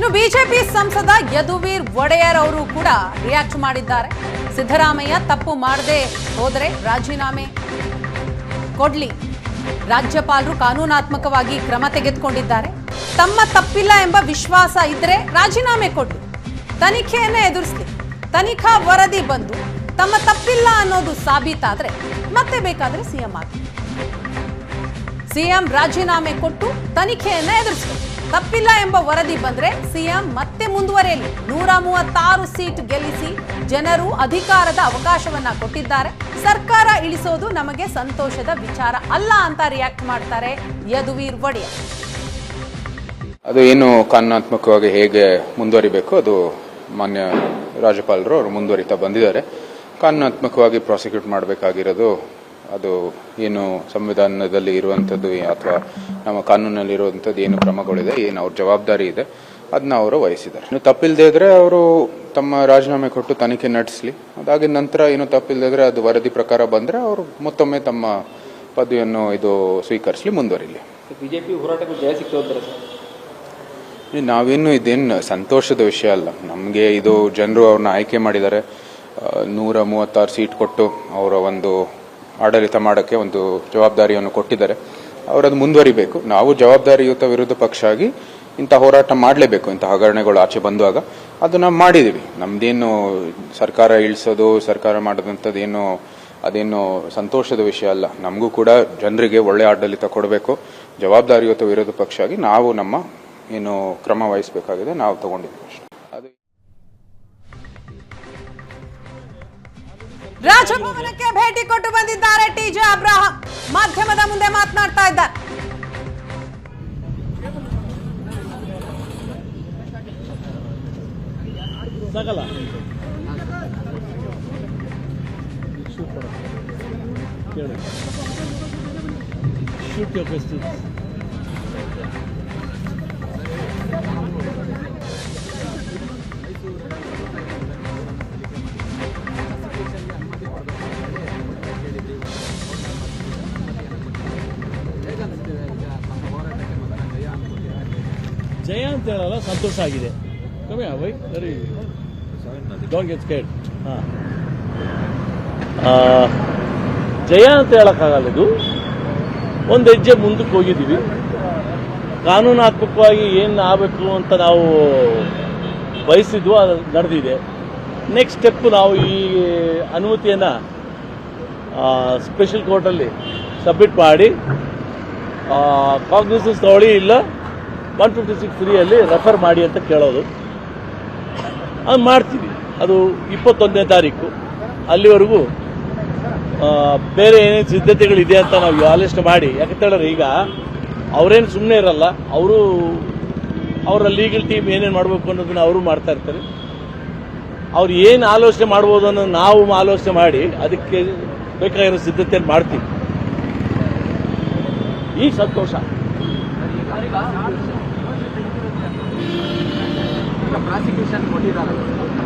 ಇನ್ನು ಬಿಜೆಪಿ ಸಂಸದ ಯದುವೀರ್ ಒಡೆಯರ್ ಅವರು ಕೂಡ ರಿಯಾಕ್ಟ್ ಮಾಡಿದ್ದಾರೆ. ಸಿದ್ದರಾಮಯ್ಯ ತಪ್ಪು ಮಾಡದೆ ಹೋದರೆ ರಾಜೀನಾಮೆ ಕೊಡ್ಲಿ. ರಾಜ್ಯಪಾಲರು ಕಾನೂನಾತ್ಮಕವಾಗಿ ಕ್ರಮ ತೆಗೆದುಕೊಂಡಿದ್ದಾರೆ. ತಮ್ಮ ತಪ್ಪಿಲ್ಲ ಎಂಬ ವಿಶ್ವಾಸ ಇದ್ರೆ ರಾಜೀನಾಮೆ ಕೊಡ್ಲಿ ತನಿಖೆಯನ್ನೇ ಎದುರಿಸಲಿ. ತನಿಖಾ ವರದಿ ಬಂದು ತಮ್ಮ ತಪ್ಪಿಲ್ಲ ಅನ್ನೋದು ಸಾಬೀತಾದ್ರೆ ಮತ್ತೆ ಬೇಕಾದ್ರೆ ಸಿಎಂ ಆಗಿ ಸಿಎಂ ರಾಜೀನಾಮೆ ಕೊಟ್ಟು ತನಿಖೆಯನ್ನ ಎದುರಿಸಬೇಕು ತಪ್ಪಿಲ್ಲ ಎಂಬ ವರದಿ ಬಂದ್ರೆ ಸಿಎಂ ಮತ್ತೆ ಮುಂದುವರೆಯಲಿ. ನೂರ ಮೂವತ್ತಾರು ಸೀಟ್ ಗೆಲ್ಲಿಸಿ ಜನರು ಅಧಿಕಾರದ ಅವಕಾಶವನ್ನ ಕೊಟ್ಟಿದ್ದಾರೆ. ಸರ್ಕಾರ ಇಳಿಸೋದು ನಮಗೆ ಸಂತೋಷದ ವಿಚಾರ ಅಲ್ಲ ಅಂತ ರಿಯಾಕ್ಟ್ ಮಾಡ್ತಾರೆ ಯದುವೀರ್ ಒಡೆಯರ್. ಅದು ಏನು ಕಾನೂನಾತ್ಮಕವಾಗಿ ಹೇಗೆ ಮುಂದುವರಿಬೇಕು ಅದು ಮಾನ್ಯ ರಾಜ್ಯಪಾಲರು ಅವರು ಮುಂದುವರಿತಾ ಬಂದಿದ್ದಾರೆ. ಕಾನೂನಾತ್ಮಕವಾಗಿ ಪ್ರಾಸಿಕ್ಯೂಟ್ ಮಾಡಬೇಕಾಗಿರೋದು ಅದು ಏನು ಸಂವಿಧಾನದಲ್ಲಿ ಇರುವಂಥದ್ದು ಅಥವಾ ನಮ್ಮ ಕಾನೂನಲ್ಲಿ ಇರುವಂಥದ್ದು ಏನು ಕ್ರಮಗಳಿದೆ ಏನು ಅವ್ರ ಜವಾಬ್ದಾರಿ ಇದೆ ಅದನ್ನ ಅವರು ವಹಿಸಿದ್ದಾರೆ. ಇನ್ನು ತಪ್ಪಿಲ್ಲದೆ ಇದ್ರೆ ಅವರು ತಮ್ಮ ರಾಜೀನಾಮೆ ಕೊಟ್ಟು ತನಿಖೆ ನಡೆಸಲಿ. ಅದಾಗಿದ ನಂತರ ಏನು ತಪ್ಪಿಲ್ಲದೆ ಇದ್ರೆ ಅದು ವರದಿ ಪ್ರಕಾರ ಬಂದರೆ ಅವರು ಮತ್ತೊಮ್ಮೆ ತಮ್ಮ ಪದವಿಯನ್ನು ಇದು ಸ್ವೀಕರಿಸಲಿ ಮುಂದುವರಿಲಿ. ಬಿಜೆಪಿ ಹೋರಾಟಕ್ಕೆ ಜಯ ಸಿಕ್ತಾರೆ ಅಂತಾರೆ ನಾವೇನು ಇದೇನು ಸಂತೋಷದ ವಿಷಯ ಅಲ್ಲ. ನಮಗೆ ಇದು ಜನರು ಅವ್ರನ್ನ ಆಯ್ಕೆ ಮಾಡಿದ್ದಾರೆ. ನೂರ ಮೂವತ್ತಾರು ಸೀಟ್ ಕೊಟ್ಟು ಅವರ ಒಂದು ಆಡಳಿತ ಮಾಡೋಕ್ಕೆ ಒಂದು ಜವಾಬ್ದಾರಿಯನ್ನು ಕೊಟ್ಟಿದ್ದಾರೆ. ಅವರದು ಮುಂದುವರಿಬೇಕು. ನಾವು ಜವಾಬ್ದಾರಿಯುತ ವಿರುದ್ಧ ಪಕ್ಷ ಆಗಿ ಇಂಥ ಹೋರಾಟ ಮಾಡಲೇಬೇಕು, ಇಂಥ ಹಗರಣೆಗಳು ಆಚೆ ಬಂದಾಗ ಅದು ನಾವು ಮಾಡಿದ್ದೀವಿ. ಸರ್ಕಾರ ಇಳಿಸೋದು, ಸರ್ಕಾರ ಮಾಡಿದಂಥದ್ದೇನು ಅದೇನು ಸಂತೋಷದ ವಿಷಯ ಅಲ್ಲ. ನಮಗೂ ಕೂಡ ಜನರಿಗೆ ಒಳ್ಳೆ ಆಡಳಿತ ಕೊಡಬೇಕು. ಜವಾಬ್ದಾರಿಯುತ ವಿರೋಧ ಪಕ್ಷ ಆಗಿ ನಾವು ನಮ್ಮ ಏನು ಕ್ರಮ ವಹಿಸಬೇಕಾಗಿದೆ, ನಾವು ತಗೊಂಡಿದ್ದೀವಿ ಅಷ್ಟೇ. ರಾಜಭವನಕ್ಕೆ ಭೇಟಿ ಕೊಟ್ಟು ಬಂದಿದ್ದಾರೆ ಟಿಜೆ ಅಬ್ರಾಹಂ ಮಾಧ್ಯಮದ ಮುಂದೆ ಮಾತನಾಡ್ತಾ ಇದ್ದಾರೆ ಸಾಕಲ್ಲ ಕೇಳಿ ಶೂಟ್ ಜಯ ಅಂತ ಹೇಳಲ್ಲ, ಸಂತೋಷ ಆಗಿದೆ. ಕಮ್ಮಿ ವೈ ಸರಿ. ಡೋಂಟ್ ಗೆಟ್ ಹಾಂ. ಜಯ ಅಂತ ಹೇಳಕ್ಕಾಗಲ್ಲ ಇದು. ಒಂದು ಹೆಜ್ಜೆ ಮುಂದಕ್ಕೆ ಹೋಗಿದ್ದೀವಿ. ಕಾನೂನಾತ್ಮಕವಾಗಿ ಏನು ಆಗಬೇಕು ಅಂತ ನಾವು ಬಯಸಿದ್ವು ಅದು ನಡೆದಿದೆ. ನೆಕ್ಸ್ಟ್ ಸ್ಟೆಪ್ ನಾವು ಈ ಅನುಮತಿಯನ್ನು ಸ್ಪೆಷಲ್ ಕೋರ್ಟಲ್ಲಿ ಸಬ್ಮಿಟ್ ಮಾಡಿ. ಕಾಂಗ್ರೆಸ್ ತಗೊಳ್ಳಿ, ಇಲ್ಲ ಒನ್ ಫಿಫ್ಟಿ ಸಿಕ್ಸ್ ತ್ರೀಯಲ್ಲಿ ರೆಫರ್ ಮಾಡಿ ಅಂತ ಕೇಳೋದು. ಅದು ಮಾಡ್ತೀವಿ. ಅದು ಇಪ್ಪತ್ತೊಂದನೇ ತಾರೀಕು. ಅಲ್ಲಿವರೆಗೂ ಬೇರೆ ಏನೇನು ಸಿದ್ಧತೆಗಳಿದೆ ಅಂತ ನಾವು ಆಲಿಸ್ಟ್ ಮಾಡಿ. ಯಾಕಂತೇಳಿದ್ರೆ ಈಗ ಅವರೇನು ಸುಮ್ಮನೆ ಇರಲ್ಲ. ಅವರು, ಅವರ ಲೀಗಲ್ ಟೀಮ್ ಏನೇನು ಮಾಡಬೇಕು ಅನ್ನೋದನ್ನ ಅವರು ಮಾಡ್ತಾ ಇರ್ತಾರೆ. ಅವ್ರು ಏನು ಆಲೋಚನೆ ಮಾಡ್ಬೋದು ಅನ್ನೋದು ನಾವು ಆಲೋಚನೆ ಮಾಡಿ ಅದಕ್ಕೆ ಬೇಕಾಗಿರೋ ಸಿದ್ಧತೆಯನ್ನು ಮಾಡ್ತೀವಿ. ಈ ಸಂತೋಷ. ಈಗ ಪ್ರಾಸಿಕ್ಯೂಷನ್ ಕೊಟ್ಟಿದ್ದಾರೆ.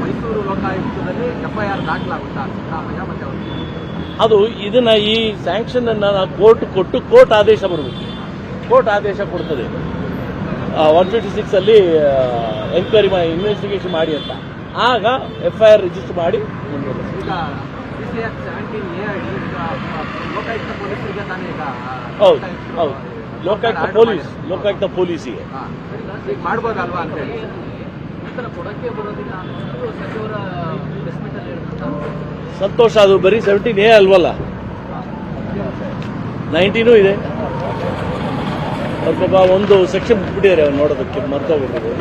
ಮೈಸೂರು ಲೋಕಾಯುಕ್ತದಲ್ಲಿ ಎಫ್ಐಆರ್ ದಾಖಲಾಗುತ್ತಾ ಸಿದ್ದರಾಮಯ್ಯ ಮತ್ತೆ ಅವರು. ಅದು ಇದನ್ನ ಈ ಸ್ಯಾಂಕ್ಷನ್ ಅನ್ನ ಕೋರ್ಟ್ ಕೊಟ್ಟು ಕೋರ್ಟ್ ಆದೇಶ ಬರಬೇಕು. ಕೋರ್ಟ್ ಆದೇಶ ಕೊಡ್ತದೆ. ಒನ್ ಫಿಫ್ಟಿ ಸಿಕ್ಸ್ ಅಲ್ಲಿ ಎನ್ಕ್ವೈರಿ ಮಾಡಿ ಇನ್ವೆಸ್ಟಿಗೇಷನ್ ಮಾಡಿ ಅಂತ. ಆಗ ಎಫ್ ಐ ಆರ್ ರಿಜಿಸ್ಟರ್ ಮಾಡಿ ಆರ್ ಹೌದು ಹೌದು. ಲೋಕಾಯುಕ್ತ ಪೊಲೀಸ್ ಲೋಕಾಯುಕ್ತ ಪೊಲೀಸಿಗೆ ಇದೆ ಮಾಡ್ಬೋದಲ್ವಾ ಅಂತ ಹೇಳಿ. ಸಂತೋಷ ಅದು ಬರೀ ಸೆವೆಂಟೀನ್ ಎ ಅಲ್ವಲ್ಲ? ನೈನ್ಟೀನು ಇದೆ. ಅವ್ರ ಪಾಪ ಒಂದು ಸೆಕ್ಷನ್ ಬಿಟ್ಟಿದ್ದಾರೆ ಅವ್ರು ನೋಡೋದಕ್ಕೆ ಮರ್ತೋಗ್ಬಿಟ್ಟಿದ್ರು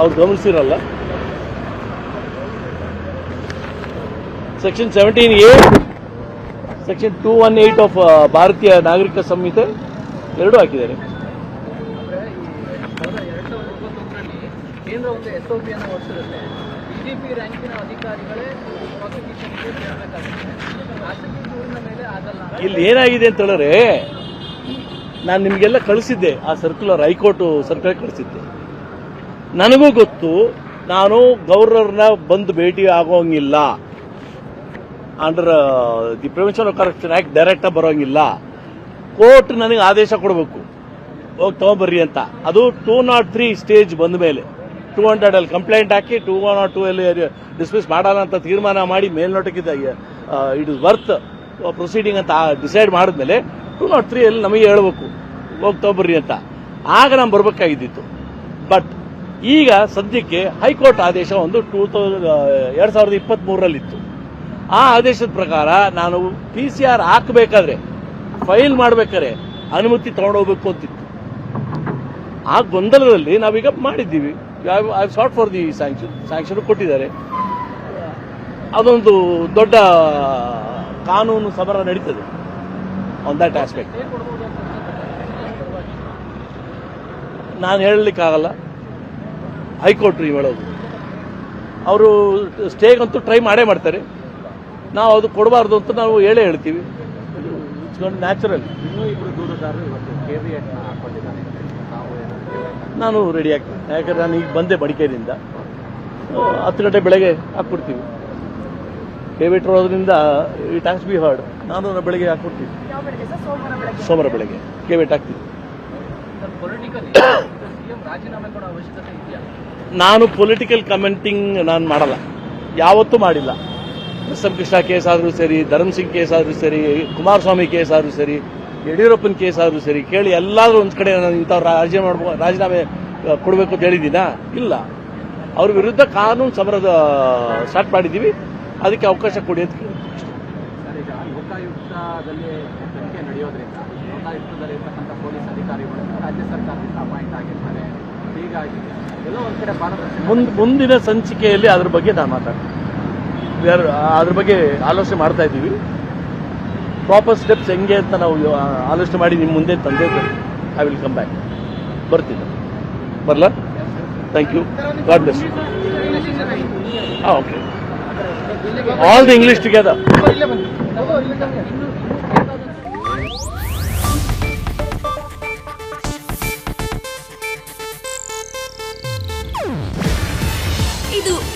ಅವ್ರು ಗಮನಿಸಿರಲ್ಲ. Section seventeen A section two one eight of Bharatiya Nagarik Sanhita. ಎರಡೂ ಹಾಕಿದ್ದಾರೆ. ಕೇಂದ್ರ ಒಂದು ಎಸ್ ಒ ಪಿಯನ್ನು ಹೊರಡಿಸಿರುತ್ತೆ ಬಿಜೆಪಿ ರ್ಯಾಂಕಿನ ಅಧಿಕಾರಿಗಳೇ ಪ್ರಾಸಿಕ್ಯೂಷನ್ಗೆ ಸೇರಬೇಕಾಗುತ್ತೆ. ಖಾಸಗಿ ದೂರಿನ ಮೇಲೆ ಆಗಲ್ಲ ಇಲ್ಲಿ ಏನಾಗಿದೆ ಅಂತ ಹೇಳಿದ್ರೆ ನಾನು ನಿಮಗೆಲ್ಲ ಕಳಿಸಿದ್ದೆ ಆ ಸರ್ಕ್ಯುಲರ್ ಹೈಕೋರ್ಟ್ ಸರ್ಕ್ಯುಲರ್ ಕಳಿಸಿದ್ದೆ. ನನಗೂ ಗೊತ್ತು ನಾನು ಗೌರ್ನರ್ನ ಬಂದು ಭೇಟಿ ಆಗೋಂಗಿಲ್ಲ. Under the prevention of corruption act ಡೈರೆಕ್ಟಾಗಿ ಬರೋಂಗಿಲ್ಲ. ಕೋರ್ಟ್ ನನಗೆ ಆದೇಶ ಕೊಡಬೇಕು. ಹೋಗಿ ತಗೊಂಬರ್ರಿ ಅಂತ. ಅದು ಟೂ ನಾಟ್ ತ್ರೀ ಸ್ಟೇಜ್ ಬಂದ ಮೇಲೆ. ಟೂ ಹಂಡ್ರೆಡ್ ಅಲ್ಲಿ ಕಂಪ್ಲೇಂಟ್ ಹಾಕಿ ಟೂ ನಾಟ್ ಟೂ ಅಲ್ಲಿ ಡಿಸ್ಮಿಸ್ ಮಾಡಲ್ಲ ಅಂತ ತೀರ್ಮಾನ ಮಾಡಿ ಮೇಲ್ನೋಟಕ್ಕಿದ್ದ ಇಟ್ ಇಸ್ ವರ್ತ್ ಪ್ರೊಸೀಡಿಂಗ್ ಅಂತ ಡಿಸೈಡ್ ಮಾಡಿದ್ಮೇಲೆ ಟೂ ನಾಟ್ ತ್ರೀ ಅಲ್ಲಿ ನಮಗೆ ಹೇಳಬೇಕು. ಹೋಗಿ ತಗೊಂಬರ್ರಿ ಅಂತ. ಆಗ ನಾನು ಬರಬೇಕಾಗಿದ್ದಿತ್ತು. ಬಟ್ ಈಗ ಸದ್ಯಕ್ಕೆ ಹೈಕೋರ್ಟ್ ಆದೇಶ ಒಂದು ಟೂ ತೌಸಂಡ್ ಎರಡ್ ಸಾವಿರದ ಆ ಆದೇಶದ ಪ್ರಕಾರ ನಾನು ಪಿ ಸಿ ಆರ್ ಹಾಕಬೇಕಾದ್ರೆ ಫೈಲ್ ಮಾಡ್ಬೇಕಾರೆ ಅನುಮತಿ ತಗೊಂಡೋಗ್ಬೇಕು ಅಂತಿತ್ತು. ಆ ಗೊಂದಲದಲ್ಲಿ ನಾವೀಗ ಮಾಡಿದ್ದೀವಿ. I sought for the sanction sanction ಕೊಟ್ಟಿದ್ದಾರೆ. ಅದೊಂದು ದೊಡ್ಡ ಕಾನೂನು ಸಮರ ನಡೀತದೆ ಆನ್ ದಟ್ ಆಸ್ಪೆಕ್ಟ್ ನಾನು ಹೇಳಲಿಕ್ಕಾಗಲ್ಲ. ಹೈಕೋರ್ಟ್ ನೀವು ಹೇಳೋದು. ಅವರು ಸ್ಟೇಗಂತೂ ಟ್ರೈ ಮಾಡೇ ಮಾಡ್ತಾರೆ. ನಾವು ಅದು ಕೊಡಬಾರ್ದು ಅಂತ ನಾವು ಹೇಳೇ ಹೇಳ್ತೀವಿ. ಇಟ್ಸ್ ನ್ಯಾಚುರಲ್ ನಾನು ರೆಡಿ ಆಗ್ತೀನಿ ಯಾಕಂದ್ರೆ ನಾನು ಈಗ ಬಂದೆ ಮಡಿಕೇರಿಯಿಂದ. ಆ, ಹತ್ತು ಗಂಟೆ ಬೆಳಗ್ಗೆ ಹಾಕ್ಬಿಡ್ತೀವಿ. ಕೆ ಇರೋದ್ರಿಂದ ಇಟ್ ಟ್ಯಾಕ್ಸ್ ಬಿ ಹಾರ್ಡ್ ನಾನು ಬೆಳಗ್ಗೆ ಹಾಕ್ಬಿಡ್ತೀನಿ. ಸೋಮವಾರ ಬೆಳಗ್ಗೆ. ಕೇವೇಟ್ ಹಾಕ್ತೀನಿ. ಹಾಕ್ತೀವಿ ಸರ್ ಪೊಲಿಟಿಕಲಿ ಸಿಎಂ ರಾಜೀನಾಮೆ ಅವಶ್ಯಕತೆ ಇದೆಯಾ? ನಾನು ಪೊಲಿಟಿಕಲ್ ಕಮೆಂಟಿಂಗ್ ನಾನು ಮಾಡಲ್ಲ. ಯಾವತ್ತೂ ಮಾಡಿಲ್ಲ. ಎಸ್ ಕೃಷ್ಣ ಕೇಸ್ ಆದರೂ ಸರಿ ಧರ್ಮ್ ಸಿಂಗ್ ಕೇಸ್ ಆದರೂ ಸರಿ ಕುಮಾರಸ್ವಾಮಿ ಕೇಸ್ ಆದರೂ ಸರಿ ಯಡಿಯೂರಪ್ಪನ ಕೇಸ್ ಆದರೂ ಸರಿ ಕೇಳಿ ಎಲ್ಲಾದ್ರೂ ಒಂದು ಕಡೆ ನಾನು ಇಂಥವ್ರು ರಾಜೀನಾಮೆ ಮಾಡ್ಬೋ ರಾಜೀನಾಮೆ ಕೊಡಬೇಕು ಅಂತ ಹೇಳಿದ್ದೀನಾ? ಇಲ್ಲ. ಅವ್ರ ವಿರುದ್ಧ ಕಾನೂನು ಸಮರದ ಸ್ಟಾರ್ಟ್ ಮಾಡಿದ್ದೀವಿ. ಅದಕ್ಕೆ ಅವಕಾಶ ಕೊಡಿ ಅಂತ ಲೋಕಾಯುಕ್ತದಲ್ಲಿ ತನಿಖೆ ನಡೆಯೋದ್ರಿಂದ ಲೋಕಾಯುಕ್ತದಲ್ಲಿ ಇರ್ತಕ್ಕಂಥ ಪೊಲೀಸ್ ಅಧಿಕಾರಿಗಳು ರಾಜ್ಯ ಸರ್ಕಾರದಿಂದ ಅಪಾಯಿಂಟ್ ಆಗಿರ್ತಾರೆ ಹೀಗಾಗಿ ಎಲ್ಲೋ ಒಂದ್ ಕಡೆ ಪಾರದರ್ಶಕ ಮುಂದ್ ಮುಂದಿನ ಸಂಚಿಕೆಯಲ್ಲಿ ಅದ್ರ ಬಗ್ಗೆ ನಾನು ಮಾತಾಡ್ತೀನಿ. Are- ಅದ್ರ ಬಗ್ಗೆ ಆಲೋಚನೆ ಮಾಡ್ತಾ ಇದ್ದೀವಿ. ಪ್ರಾಪರ್ ಸ್ಟೆಪ್ಸ್ ಹೆಂಗೆ ಅಂತ ನಾವು ಆಲೋಚನೆ ಮಾಡಿ ನಿಮ್ಮ ಮುಂದೆ ತಂದೆ ಐ ವಿಲ್ ಕಮ್ ಬ್ಯಾಕ್ ಬರ್ತೀನಿ. ಬರಲ? ಥ್ಯಾಂಕ್ ಯು ಗಾಡ್ ಬ್ಲೆಸ್ ಹಾಂ okay all the English together